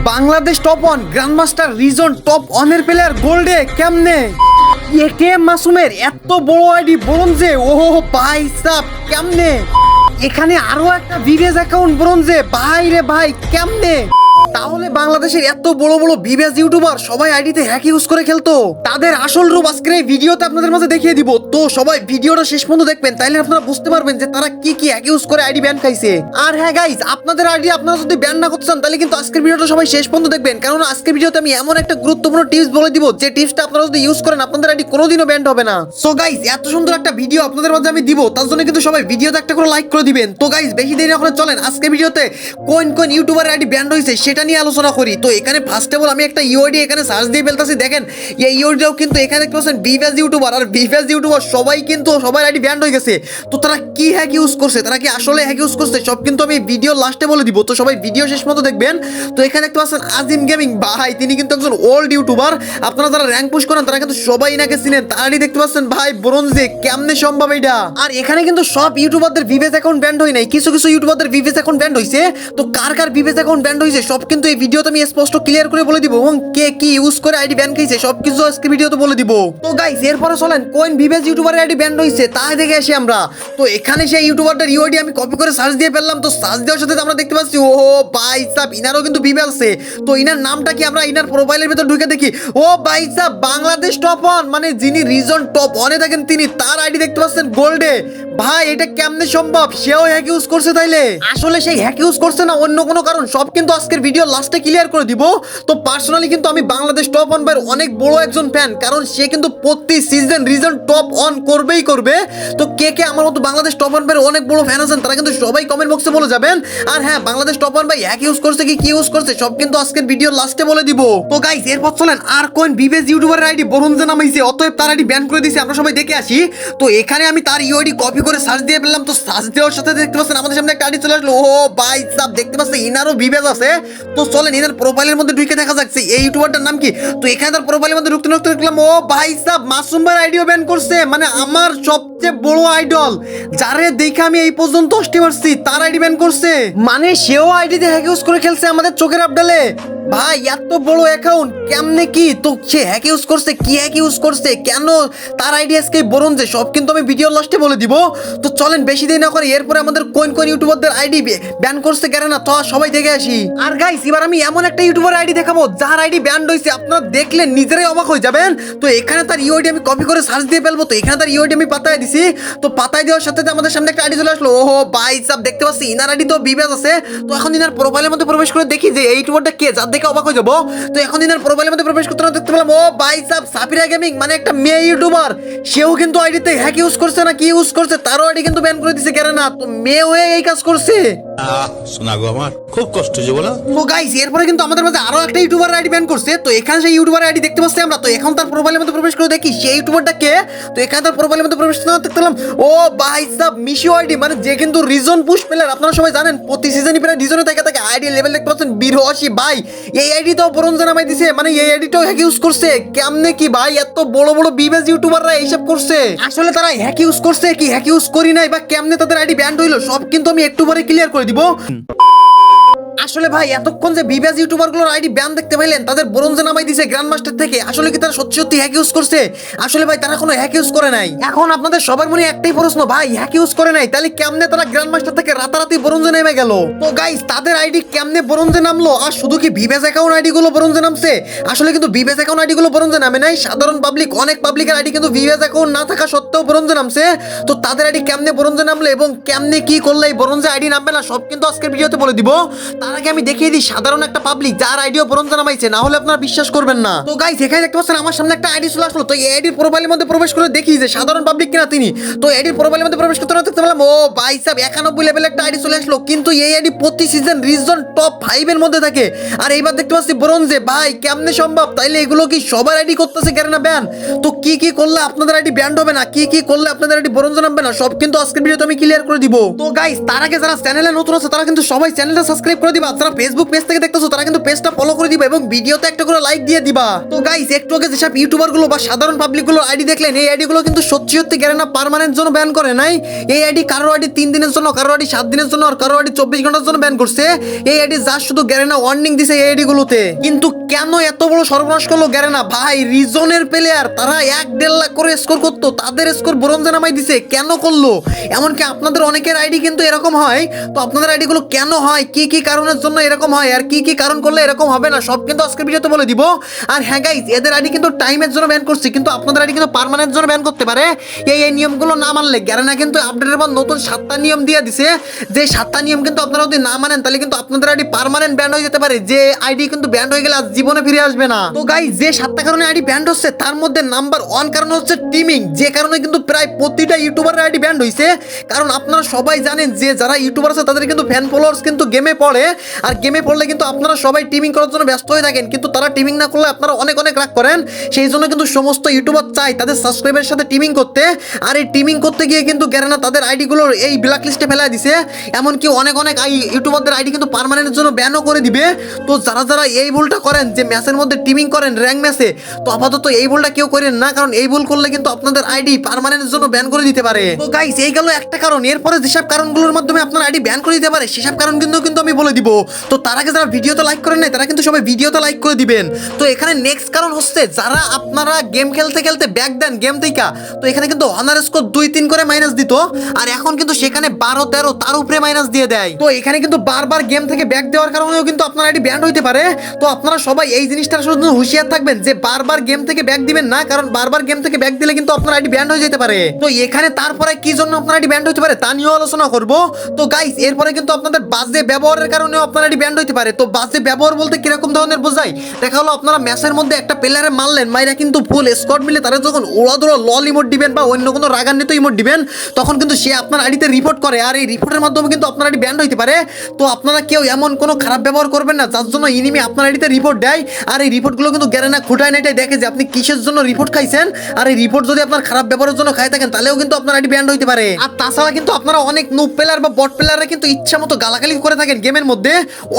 Bangladesh top one grandmaster reason top ওয়ানের player গোল্ডে কেমনে? একে মাসুমের এত বড় আইডি ব্রোঞ্জে? ও ভাই সাব, কেমনে? এখানে আরও একটা ভিভেজ অ্যাকাউন্ট ব্রোঞ্জে। ভাই রে ভাই, কেমনে? তাহলে বাংলাদেশের এত বড় বড় বিবেজ ইউটিউবার সবাই আইডিতে হ্যাক ইউজ করে খেলতো। তাদের আসল রূপ আজকের এই ভিডিওতে আপনাদের মাঝে দেখিয়ে দিব। তো সবাই ভিডিওটা শেষ পর্যন্ত দেখবেন, তাইলে আপনারা বুঝতে পারবেন যে তারা কি কি হ্যাক ইউজ করে আইডি ব্যান খাইছে। আর হ্যাঁ গাইস আপনাদের আইডি আপনারা যদি ব্যান না করতে চান তাহলে কিন্তু আজকের ভিডিওটা সবাই শেষ পর্যন্ত দেখবেন। কারণ আজকের ভিডিওতে আমি এমন একটা গুরুত্বপূর্ণ টিপস বলে দিব, যে টিপসটা আপনারা যদি ইউজ করেন, আপনাদের আইডি কোনোদিনও ব্যান্ড হবে না। সো গাইস এত সুন্দর একটা ভিডিও আপনাদের মাঝে আমি দিব, তার জন্য কিন্তু সবাই ভিডিওতে একটা করে লাইক করে দিবেন। তো গাইস বেশি দেরি না করে চলেন আজকে ভিডিওতে কোন কোন ইউটিউবার আইডি ব্যান্ড হয়েছে সেটা নিয়ে আলোচনা করি। তো এখানে ফার্স্ট অফ অল আমি একটা ইউআইডি এখানে সার্চ দিয়ে ফেলতেছি। দেখেন, এই ইউআইডিটাও কিন্তু এখানে দেখতে পাচ্ছেন বিভেজ ইউটিউবার আর বিভেজ ইউটিউবার সবাই কিন্তু, সবার আইডি ব্যান্ড হয়ে গেছে। তো তারা কি হ্যাক ইউজ করছে? তারা কি আসলে হ্যাক ইউজ করছে? সব কিন্তু আমি ভিডিও লাস্টে বলে দিব। তো সবাই ভিডিও শেষ মতো দেখবেন। তো এখানে দেখতে পাচ্ছেন আজিম গেমিং ভাই, তিনি কিন্তু একজন ওল্ড ইউটিউবার আপনারা যারা র্যাঙ্ক পুশ করেন, তারা কিন্তু সবাই নাকি চিনেন। তারই দেখতে পাচ্ছেন, ভাই, ব্রোঞ্জে, কেমনে সম্ভব এটা? আর এখানে কিন্তু সব ইউটিউবারদের ভিভেজ অ্যাকাউন্ট ব্যান্ড হয় নাই। কিছু কিছু ইউটিউবারদের ভিভেজ অ্যাকাউন্ট ব্যান্ড হয়েছে তো কার কার ভিভেজ অ্যাকাউন্ট ব্যান্ড হয়েছে সব কিন্তু এই ভিডিওতে আমি স্পষ্ট ক্লিয়ার করে বলে দিব এবং কে কি ইউজ করে আইডি ব্যান খাইছে সব কিছু আজকে ভিডিওতে বলে দিব। তো গাইস এরপরে চলেন কোন ভিভেজ ইউটিউবারের আইডি ব্যান্ড হয়েছে তা দেখে আসি আমরা। তো এখানে সেই ইউটিউবারটার ইউআইডি আমি কপি করে সার্চ দিয়ে ফেললাম, তো সার্চ দেওয়ার সাথে আমরা দেখতে পাচ্ছি ও ভাই সাব, ইনারও কিন্তু ভিভে আছে তো ইনার নামটা কি আমরা ইনার প্রোফাইলের ভিতর ঢুকে দেখি? ও ভাই সাব, বাংলাদেশ টপ ওয়ান মানে যিনি রিজন টপ ওয়ানে থাকেন, তিনি তার আইডি দেখতে পাচ্ছেন গোল্ডে ভাই, এটা কেমনে সম্ভব? সেও হ্যাক ইউজ করছে তাইলে। আসলে সেই হ্যাক ইউজ করছে না অন্য কোনো কারণ, সব কিন্তু আজকের ভিডিও লাস্টে ক্লিয়ার করে দিব। তো পার্সোনালি কিন্তু আমি বাংলাদেশ টপ অন ভাইয়ের অনেক বড় একজন ফ্যান কারণ সে কিন্তু প্রতি সিজন রিজন টপ অন করবেই করবে। তো কে কে আমার মতো বাংলাদেশ টপ অন ভাইয়ের অনেক বড় ফ্যান আছেন, তারা কিন্তু সবাই কমেন্ট বক্সে বলে যাবেন। আর হ্যাঁ বাংলাদেশ টপ অন ভাই হ্যাক ইউজ করছে কি কি ইউজ করছে, সব কিন্তু আজকের ভিডিও লাস্টে বলে দিব। তো গাইস এরপর চলেন, আর কোন বিবেজ ইউটিউবারের আইডি বরুণ যে নামাইছে, অতএব তার আইডি ব্যান করে দিয়েছে আমরা সবাই দেখে আসি। তো এখানে আমি তার ইউআইডি কপি করে সার্চ দিয়ে ফেললাম, তো সার্চ দেওয়ার সাথে দেখতে পাচ্ছেন আমাদের সামনে একটা আইডি চলে আসলো। ও ভাই সাব, দেখতে পাচ্ছেন ইনারও বিবেজ আছে। তো চলেন, ইনার প্রোফাইলের মধ্যে ঢুকে দেখা যাচ্ছে এই ইউটিউবারটার নাম কি? তো এখানে তার প্রোফাইলের মধ্যে ঢুকতে ঢুকতে দেখলাম, ও ভাই সাব, মাসুম ভাই আইডিও ব্যান করছে। মানে আমার সবচেয়ে বড় আইডল যারে দেখে আমি এই পর্যন্ত অষ্টি পারছি তার আইডি ব্যান করছে। মানে সেও আইডি দিয়ে হ্যাক ইউজ করে খেলছে আমাদের চোখের আপডালে। ভাই, এত বড় অ্যাকাউন্ট কেমনে কি? তো সে হ্যাক ইউজ করছে, কি হ্যাক ইউজ করছে, কেন? তার আইডি আজকে বরুণ যে, সব কিন্তু আমি ভিডিও লাস্টে বলে দিব। তো চলেন, বেশি দেরি না করে এরপরে আমাদের কোন কোন ইউটিউবারদের আইডি ব্যান করছে কেন না, তো সবাই দেখে আসি। আর গাইস এবার আমি এমন একটা ইউটিউবার আইডি দেখাবো, যার আইডি ব্যান্ড হয়েছে আপনারা দেখলে নিজেরাই অবাক হয়ে যাবেন। তো এখানে তার ইউআইডি আমি কপি করে সার্চ দিয়ে ফেলব, তো এখানে তার ইউআইডি আমি পাতায় দিছি। তো পাতায় দেওয়ার সাথে আমাদের সামনে একটা আইডি চলে আসলো। ওহো, ভাই সাব, দেখতে পাচ্ছি, ইনার আইডি তো বিবেজ আছে। তো এখন ইনার প্রোফাইলের মধ্যে প্রবেশ করে দেখি যে এই ইউটিউবারটা কে, যার দেখে অবাক হয়ে যাব। তো এখন ইনার প্রোফাইলের মধ্যে প্রবেশ করতে দেখতে পেলাম ও ভাই সাব সাপিরা গেমিং মানে একটা মেয়ে ইউটিউবার সেও কিন্তু আইডিতে হ্যাক ইউজ করছে না কি ইউজ করছে তারও আইডি কিন্তু ব্যান করে দিছে কেন না? তো মেয়ে হয়ে এই কাজ করছে। আহ শোনা গো আমার খুব কষ্ট যে বলো। তো গাইস এরপরে কিন্তু আমাদের মাঝে আরও একটা ইউটিউবার আইডি ব্যান করছে। তো এখানে সেই ইউটিউবার আইডি দেখতে পাচ্ছি আমরা। তো এখন তার প্রোফাইলের মধ্যে প্রবেশ করে দেখি সেই ইউটিউবারটা কে? তো এখানে তার প্রোফাইলের মধ্যে প্রবেশ করতে না পেলাম ও ভাই সাব মিশিও আইডি মানে যে কিন্তু রিজন পুশ প্লেয়ার আপনারা সবাই জানেন প্রতি সিজনই প্রায় রিজনে থেকে থাকে আইডি লেভেল দেখতে পাচ্ছেন বিরোয়াশি ভাই এই আইডি তো ব্রোঞ্জে নামাই দিছে। মানে এই আইডিটাও হ্যাক ইউজ করছে। কেমনে কি ভাই, এত বড় বড় বিবেজ ইউটিউবাররা এইসব করছে। আসলে তারা হ্যাক ইউজ করছে কি? হ্যাক ইউজ করি নাই বা কেমনে তাদের আইডি ব্যান্ড হইল? সব কিন্তু আমি একটু পরে ক্লিয়ার করে দিব। আসলে ভাই, এতক্ষণ যে বিবেজ ইউটিউবারগুলোর আইডি ব্যান দেখতে পাইলেন, তাদের ব্রোঞ্জে নামাই দিছে গ্র্যান্ড মাস্টার থেকে, আসলে কি তারা সত্যি সত্যি হ্যাক ইউজ করছে? আসলে ভাই, তারা কোনো হ্যাক ইউজ করে নাই। এখন আপনাদের সবার মনে একটাই প্রশ্ন, ভাই হ্যাক ইউজ করে নাই? তাহলে কেমনে তারা গ্র্যান্ড মাস্টার থেকে রাতারাতি ব্রোঞ্জে নেমে গেল? তো গাইস তাদের আইডি কেমনে ব্রোঞ্জে নামলো? আর শুধু কি বিবেজ অ্যাকাউন্ট আইডি গুলো ব্রোঞ্জে নামছে? আসলে কিন্তু বিবেজ অ্যাকাউন্ট আইডি গুলো ব্রোঞ্জে নামে নাই। সাধারণ পাবলিক অনেক পাবলিকের আইডি কিন্তু বিবেজ অ্যাকাউন্ট না থাকা সত্ত্বেও ব্রোঞ্জে নামছে। তো তাদের আইডি কেমনে ব্রোঞ্জে নামলো এবং কেমনে কি করলে এই ব্রোঞ্জে আইডি নামবে না, সব কিন্তু আজকের ভিডিওতে বলে দিব। তার আগে আমি দেখিয়ে দিই, সাধারণ একটা পাবলিক যার আইডিও ব্রোঞ্জে নামাইছে না হলে আপনারা বিশ্বাস করবেন না। তো গাইস এখানে দেখতে পাচ্ছেন, আমার সামনে একটা আইডি চলে আসলো। তো এই আইডির প্রোফাইলের মধ্যে প্রবেশ করে দেখি যে সাধারণ পাবলিক কিনা তিনি। তো আইডির প্রোফাইলের মধ্যে প্রবেশ করতে দেখতে পেলাম, ও ভাই সাহেব, একানব্বই লেভেলের একটা আইডি চলে আসলো। কিন্তু এই আইডি প্রতি সিজন রিজন টপ ফাইভ এর মধ্যে থাকে। আর এইবার দেখতে পাচ্ছি ব্রোঞ্জে, ভাই, কেমনে সম্ভব? তাইলে এগুলো কি সবার আইডি করতেছে কেন না, ব্যান? তো কি কি করলে আপনাদের আইডি ব্যান্ড হবে না? কি কি করলে আপনাদের আইডি ব্রোঞ্জে নামবে না? সব কিন্তু আজকের ভিডিওতে আমি ক্লিয়ার করে দিব। তো গাইস তার আগে যারা চ্যানেলে নতুন আছে, তারা কিন্তু সবাই চ্যানেলটা সাবস্ক্রাইব করে দিবা। যারা ফেসবুক পেজ থেকে দেখতেছো, তারা কিন্তু পেজটা ফলো করে দিবা এবং ভিডিওতে একটা করে লাইক দিয়ে দিবা। তো গাইস একটু আগে যেসব ইউটিউবারগুলো বা সাধারণ পাবলিকগুলো আইডি দেখলেন, এই আইডি গুলো কিন্তু সত্যি সত্যি গ্যারেনা পার্মানেন্ট জন্য ব্যান করে নাই। এই আইডি কারও আইডি তিন দিনের জন্য কারও আইডি সাত দিনের জন্য, আর কারও আইডি চব্বিশ ঘণ্টার জন্য ব্যান করছে। এই আইডি যা শুধু গ্যারেনা ওয়ার্নিং দিছে এই আইডি গুলোতে কিন্তু কেন এত বড় সর্বনাশ করল গ্যারেনা ভাই রিজনের প্লেয়ার তারা এক দেড় লাখ করে স্কোর করতো, তাদের স্কোর ব্রোঞ্জে নামাই দিছে, কেন করল? এমনকি আপনাদের অনেকের আইডি কিন্তু এরকম হয়। তো আপনাদের আইডি গুলো কেন হয়? কি কি কারণের জন্য এরকম হয়। আর কি কি কারণ করলে এরকম হবে না, সব কিন্তু আজকের ভিডিওতে বলে দিব। আর হ্যাঁ গাইজ এদের আইডি কিন্তু টাইমের জন্য ব্যান করছি, কিন্তু আপনাদের আইডি কিন্তু পার্মানেন্ট জন্য ব্যান করতে পারে। এই এই নিয়মগুলো না মানলে গ্যারেনা কিন্তু আপডেটের পর নতুন সাতটা নিয়ম দিয়ে দিছে। যে সাতটা নিয়ম কিন্তু আপনারা যদি না মানেন, তাহলে কিন্তু আপনাদের আইডি পার্মানেন্ট ব্যান হয়ে যেতে পারে। যে আইডি কিন্তু ব্যান হয়ে গেলে আর জীবনে ফিরে আসবে না। তো গাই যে সাতটা কারণে আইডি ব্যান্ড হচ্ছে, তার মধ্যে নাম্বার ওয়ান কারণ হচ্ছে টিমিং যে কারণে কিন্তু প্রায় প্রতিটা ইউটিউবারের আইডি ব্যান্ড হয়েছে কারণ আপনারা সবাই জানেন যে যারা ইউটিউবার আছে, তাদের কিন্তু ফ্যান ফলোয়ার্স কিন্তু গেমে পড়ে। আর গেমে পড়লে কিন্তু আপনারা সবাই টিমিং করার জন্য ব্যস্ত হয়ে থাকেন। কিন্তু তারা টিমিং না করলে আপনারা অনেক অনেক রাগ করেন। সেই জন্য কিন্তু সমস্ত ইউটিউবার চাই তাদের সাবস্ক্রাইবের সাথে টিমিং করতে। আর এই টিমিং করতে গিয়ে কিন্তু গ্যারেনা তাদের আইডিগুলোর এই ব্ল্যাক লিস্টে ফেলা দিছে। এমনকি অনেক অনেক আই ইউটিউবারদের আইডি কিন্তু পার্মানেন্টের জন্য ব্যানও করে দিবে। তো যারা যারা এই ভুলটা করেন, যে ম্যাচের মধ্যে টিমিং করেন র্যাঙ্ক ম্যাচে তো আপাতত এই ভুলটা কেউ করেন না। কারণ এই ভুল করলে কিন্তু আপনাদের আইডি পার্মানেন্টের জন্য ব্যান করে দিতে পারে। তো গাইস এই গেল একটা কারণ। এরপরে যেসব কারণগুলোর মাধ্যমে আপনার আইডি ব্যান করে দিতে পারে, সেসব কারণ কিন্তু কিন্তু আমি বলে দিব। তো তার আগে যারা ভিডিওতে লাইক করেন নাই, তারা কিন্তু সবাই ভিডিওতে লাইক করে দিবেন। তো এখানে নেক্সট কারণ হচ্ছে যারা আপনারা গেম খেলতে খেলতে ব্যাক দেন গেম থেকে, তো এখানে কিন্তু অনার স্কোর দুই তিন করে মাইনাস দিত। আর এখন কিন্তু সেখানে বারো তেরো তার উপরে মাইনাস দিয়ে দেয়। তো এখানে কিন্তু বারবার গেম থেকে ব্যাক দেওয়ার কারণেও কিন্তু আপনার আইডি ব্যান্ড হইতে পারে। তো আপনারা সবাই এই জিনিসটার শুধু হুঁশিয়ার থাকবেন যে বারবার গেম থেকে ব্যাক দিবেন না, কারণ বারবার গেম থেকে ব্যাক দিলে কিন্তু আপনার আইডি ব্যান্ড হয়ে যেতে পারে। তো এখানে তারপরে কি জন্য আপনার আইডি ব্যান্ড হতে পারে তা নিয়েও আলোচনা করব। তো গাইস এরপরে কিন্তু আপনাদের বাজে ব্যবহারের কারণেও আপনার আইডি ব্যান্ড হইতে পারে। তো বাজে ব্যবহার বলতে কীরকম ধরনের বোঝাই দেখা হলো আপনারা ম্যাচের মধ্যে একটা প্লেয়ারে মারলেন, মাইরা কিন্তু ফুল স্কট মিলে তারা যখন ওড়াদোড়া লল ইমোট দিবেন বা অন্য কোনো রাগান্বিত ইমোট দিবেন তখন কিন্তু সে আপনার আইডিতে রিপোর্ট করে। আর এই রিপোর্টের মাধ্যমে কিন্তু আপনার আইডি ব্যান্ড হইতে পারে। তো আপনারা কেউ এমন কোনো খারাপ ব্যবহার করবেন না, যার জন্য ইনিমি আপনার আইডিতে রিপোর্ট দেয়। আর এই রিপোর্টগুলো কিন্তু গ্যারেনা খুঁটায় নেটাই দেখে যে আপনি কিসের জন্য রিপোর্ট খাইছেন। আর এই রিপোর্ট যদি আপনার খারাপ ব্যবহারের জন্য খাই থাকেন, তাহলেও কিন্তু আপনার আইডি ব্যান্ড হইতে পারে। আর তাছাড়া কিন্তু আপনারা অনেক নুপ প্লেয়ার বা বট প্লেয়াররা কিন্তু ইচ্ছা মতো গালাগালি করে থাকেন গেমের মধ্যে।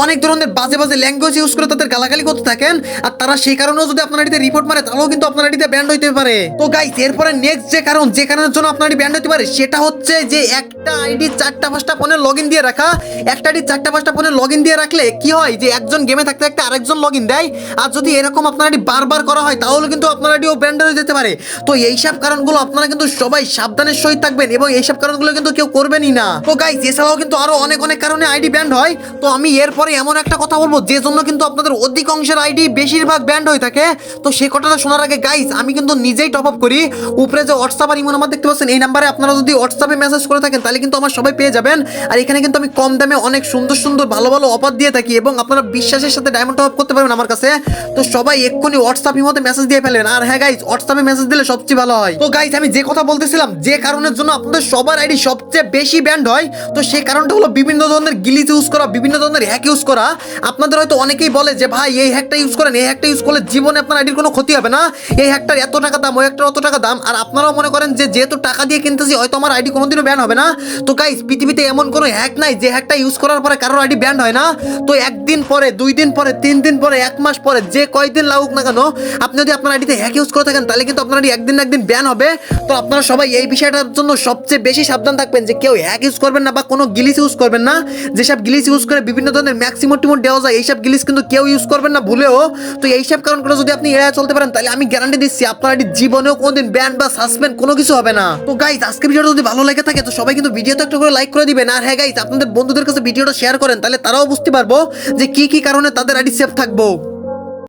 অনেক ধরনের বাজে বাজে ল্যাঙ্গুয়েজ ইউজ করে তাদের গালাগালি করতে থাকেন। আর তারা সেই কারণেও যদি আপনার আইডিতে রিপোর্ট মারে, তাহলেও কিন্তু আপনার আইডিতে ব্যান্ড হইতে পারে। তো গাইস এরপরে নেক্সট যে কারণ, যে কারণের জন্য আপনার আইডি ব্যান্ড হতে পারে, সেটা হচ্ছে যে একটা আইডি চারটা পাঁচটা ফোনে লগ ইন দিয়ে রাখা। একটা আইডি চারটা পাঁচটা ফোনে লগ ইন দিয়ে রাখলে কি হয় যে একজন গেমে থাকতে থাকতে আরেকজন লগ ইন দেয়। আর যদি এরকম আপনার আইডি বারবার করা হয় তাহলে কিন্তু আপনার আইডিও ব্যান্ড হয়ে যেতে পারে। তো এইসব কারণগুলো আপনারা কিন্তু সবাই সাবধানের সহিত থাকবেন এবং এইসব কারণগুলো কিন্তু কেউ করবেনই না। তো গাইস এছাড়াও কিন্তু আরও অনেক অনেক কারণে আইডি ব্যান্ড হয়। তো আমি এরপরে এমন একটা কথা বলব, যে জন্য কিন্তু আপনাদের অধিকাংশের আইডি বেশিরভাগ ব্যান্ড হয়ে থাকে। তো সেই কথাটা শোনার আগে গাইস আমি কিন্তু নিজেই টপ আপ করি। উপরে যে হোয়াটসঅ্যাপ আর ইমো নাম্বার দেখতে পাচ্ছেন, এই নাম্বারে আপনারা যদি হোয়াটসঅ্যাপে মেসেজ করে থাকেন, তাহলে কিন্তু আমার সবাই পেয়ে যাবেন। আর এখানে কিন্তু আমি কম দামে অনেক সুন্দর সুন্দর ভালো ভালো অফার দিয়ে থাকি এবং আপনারা বিশ্বাসের সাথে ডায়মন্ড টপ আপ করতে পারবেন আমার কাছে। তো সবাই এক্ষুনি হোয়াটসঅ্যাপ ইমোতে মেসেজ দিয়ে ফেলেন আর হ্যাঁ গাইস হোয়াটসঅ্যাপে মেসেজ দিলে সবচেয়ে ভালো হয়। তো গাইস আমি যে কথা বলতেছিলাম, যে কারণের জন্য আপনাদের সবার আইডি সবচেয়ে বেশি ব্যান্ড হয়, তো সেই কারণটা হলো বিভিন্ন ধরনের গিলিজ ইউজ করা, বিভিন্ন ধরনের হ্যাক ইউজ করা, আপনাদের হয়তো অনেকেই বলে যে, ভাই, এই হ্যাকটা ইউজ করেন, এই হ্যাকটা ইউজ করলে জীবনে আপনার আইডির কোনো ক্ষতি হবে না। এই হ্যাকটার এত টাকা দাম, ওই হ্যাকটার অত টাকা দাম। আর আপনারাও মনে করেন যে, যেহেতু টাকা দিয়ে কিনতেছি, হয়তো আমার আইডি কোনোদিনও ব্যান হবে না। তো গাইস পৃথিবীতে এমন কোনো হ্যাক নাই যে হ্যাকটা ইউজ করার পরে কারোর আইডি ব্যান্ড হয় না। তো একদিন পরে, দুই দিন পরে, তিন দিন পরে, এক মাস পরে, যে কয়দিন লাগুক না কেন, আপনি যদি আপনার আইডিতে হ্যাক ইউজ করে থাকেন, তাহলে কিন্তু আপনার আইডি একদিন একদিন ব্যান হবে। তো আপনারা সবাই এই বিষয়টার জন্য সবচেয়ে বেশি সাবধান থাকবেন যে, কেউ হ্যাক ইউজ করবেন না বা কোনো গিলিস ইউজ করবেন না। যেসব গিলিস ইউজ করে বিভিন্ন ধরনের ম্যাক্সিমো টিমো দেওয়া যায়, এইসব গিলিস কিন্তু কেউ ইউজ করবেন না, ভুলেও। তো এইসব কারণগুলো যদি আপনি এড়ায় চলতে পারেন, তাহলে আমি গ্যারান্টি দিচ্ছি আপনার এটি জীবনেও কোনোদিন ব্যান বা সাসপেন্ড কোনো কিছু হবে না। তো গাইজ আজকে ভিডিওটা যদি ভালো লেগে থাকে, তো সবাই কিন্তু ভিডিওতে একটা করে লাইক করে দিবেন। আর হ্যাঁ গাইজ আপনাদের বন্ধুদের কাছে ভিডিওটা শেয়ার করেন, তাহলে তারাও বুঝতে পারব যে কি কি কারণে তাদের আইডি সেফ থাকব।